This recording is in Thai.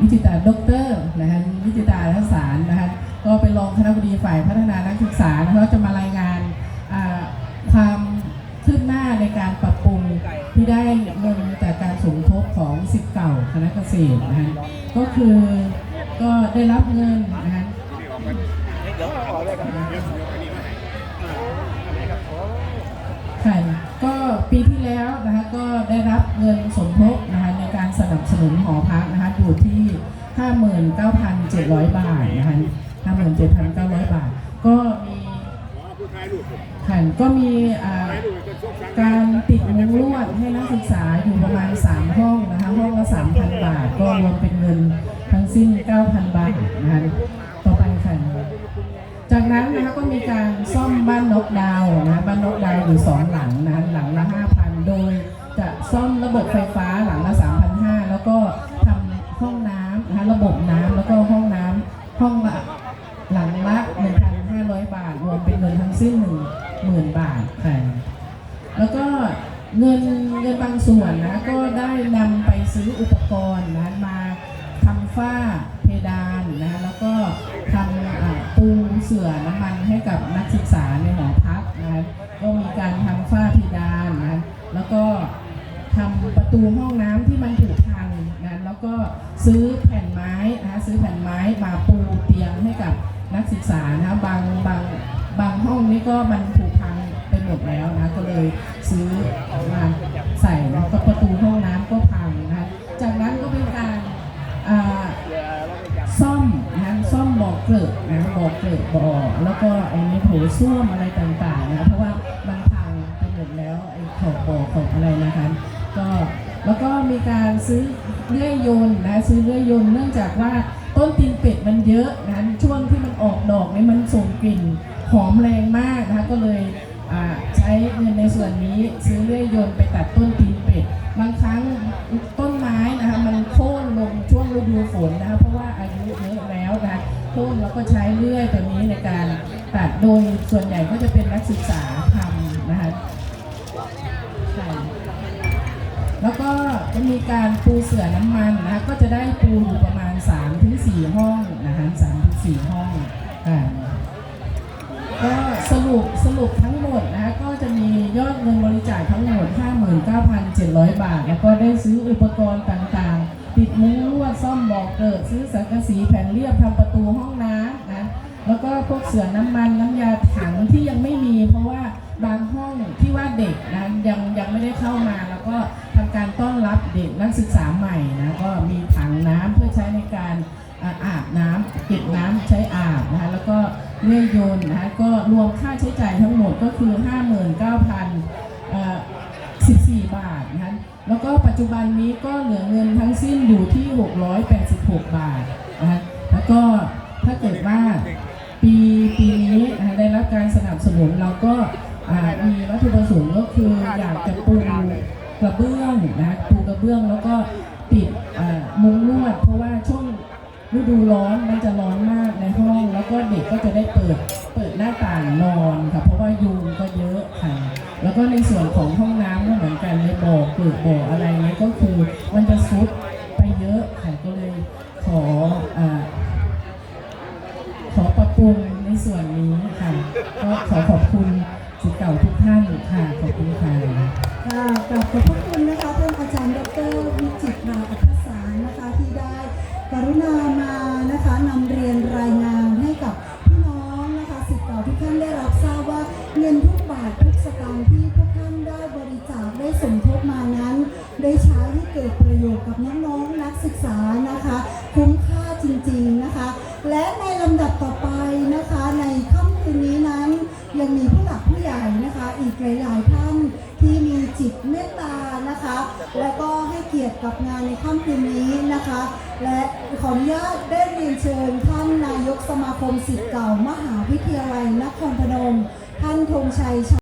วิจิตาด็อกเตอร์นะคะวิจิตาทัศสารนะคะก็เป็นรองคณะบดีฝ่ายพัฒนานักศึกษานะคะจะมารายงานความคืบหน้าในการปรับปรุงที่ได้เงินจากการสมทบของสิทธิ์เก่าคณะเกษตรนะคะก็คือก็ได้รับเงินนะคะค่ะก็ปีที่แล้วนะคะก็ได้รับเงินสมทบ สนับสนุนหอพักนะคะอยู่ที่ 59,700 บาทนะคะ57,900 บาท ก็มีค่ะก็มีการติดมุ้งลวดให้นักศึกษาอยู่ประมาณ 3 ห้องนะคะห้องละ 3,000 บาท ก็รวมเป็นเงินทั้งสิ้น 9,000 บาทนะคะต่อไปค่ะจากนั้นนะคะก็มีการซ่อมบ้านนกดาวนะบ้านนกดาวอยู่สองหลังนะหลังละ 5,000 โดยจะซ่อมระบบไฟฟ้าหลังละ ระบบน้ำแล้วก็ห้องน้ำห้องละหลังละ 1,500 บาท รวมเป็นเงินทั้งสิ้น10,000 บาทค่ะแล้วก็เงินเงินบางส่วนนะก็ได้นำไปซื้ออุปกรณ์นะมาทำฝ้าเพดานนะแล้วก็ทำปูเสื่อน้ำมันให้กับนักศึกษาในหอพักนะก็มีการทำฝ้าเพดานนะแล้วก็ทำประตูห้อง ซื้อแผ่นไม้นะซื้อแผ่นไม้มาปูเตียงให้กับนักศึกษานะบางบางบางห้องนี่ก็มันผุพังไปหมดแล้วนะก็เลยซื้อมาใส่นะก็ประตูห้องน้ำก็พังนะจากนั้นก็เป็นการอ่าซ่อมนะซ่อมบ่อเกลือนะบ่อเกลือบ่อแล้วก็ไอ้ในโถส้วมอะไรต่างๆนะเพราะว่ามันพังไปหมดแล้วไอ้ขอบบ่อขอบอะไรนะคะก็แล้วก็มีการซื้อ เลื่อยยนต์นะซื้อเลื่อยยนต์เนื่องจากว่าต้นตีนเป็ดมันเยอะนะช่วงที่มันออกดอกนี่มันส่งกลิ่นหอมแรงมากนะคะก็เลยใช้เงินในส่วนนี้ซื้อเลื่อยยนต์ไปตัดต้นตีนเป็ดบางครั้งต้นไม้นะคะมันโค่นลงช่วงฤดูฝนนะคะเพราะว่าอายุเยอะแล้วนะคะโค่นแล้วก็ใช้เลื่อยตัวนี้ในการตัดโดยส่วนใหญ่ก็จะเป็นนักศึกษาทำนะคะ แล้วก็จะมีการปูเสื่อน้ำมันนะคะก็จะได้ปูอยู่ประมาณ3ถึง4ห้องนะคะ3ถึง4ห้องอ่าก็สรุปสรุปทั้งหมดนะคะก็จะมียอดเงินบริจาคทั้งหมด 59,700 บาท แล้วก็ได้ซื้ออุปกรณ์ต่างๆ ติดมุ้งลวดซ่อมบอกเกิด ซื้อสังกะสีแผ่นเรียบทำประตูห้องน้ำนะแล้วก็พวกเสื่อน้ำมันน้ำยาถังที่ยังไม่มี เพราะว่าบางห้องที่ว่าเด็กนะยังยังไม่ได้เข้ามาแล้วก็ ด็กนักศึกษาใหม่นะก็มีถังน้ำเพื่อใช้ในการอาบน้ำเก็บน้ำใช้อาบนะคะแล้วก็เลื่อยยนต์นะคะก็รวมค่าใช้จ่ายทั้งหมดก็คือ 59,014 บาทนะคะแล้วก็ปัจจุบันนี้ก็เหลือเงินทั้งสิ้นอยู่ที่ 686 บาทนะคะแล้วก็ถ้าเกิดว่าปีปีนี้ได้รับการสนับสนุนเราก็มีวัตถุประสงค์ก็คืออยากจะปูกระเบื้องนะคะปูกระเบื้องแล้วก็ติดมุ้งลวด เพราะว่าช่วงฤดูร้อนมันจะร้อนมากในห้อง แล้วก็เด็กก็จะได้เปิดเปิดหน้าต่างนอนค่ะเพราะว่ายุงก็เยอะค่ะ แล้วก็ในส่วนของห้องน้ำก็เหมือนกันในบ่อเกิดบ่ออะไรเนี้ยก็คือมันจะซุดไปเยอะค่ะก็เลยขออขอปรับปรุงในส่วนนี้ค่ะก็ขอขอบคุณสิทธิ์เก่าทุกท่านค่ะขอบคุณค่ะ ค่ะกราบขอบพระคุณนะคะท่านอาจารย์ดรวิจิตราอัคสารนะคะที่ได้ กรุณามานะคะนำเรียนรายงานให้กับพี่น้องนะคะสิทธิ์เก่าทุกท่านได้รับทราบว่าเงินทุกบาททุกสตางค์ที่พวกท่านได้บริจาคได้สมทบมานั้น ได้ใช้ให้เกิดประโยชน์กับน้องๆนักศึกษานะคะ คุ้มค่าจริงๆนะคะ และในลำดับต่อไปนะคะในค่ำคืนนี้นั้นยังมีผู้หลักผู้ใหญ่นะคะ อีกหลายๆท่าน และก็ให้เกียรติกับงานในค่ำคืนนี้นะคะ และขออนุญาตได้เรียนเชิญท่านนายกสมาคมศิษย์เก่า มหาวิทยาลัยนครพนม ท่านธงชัย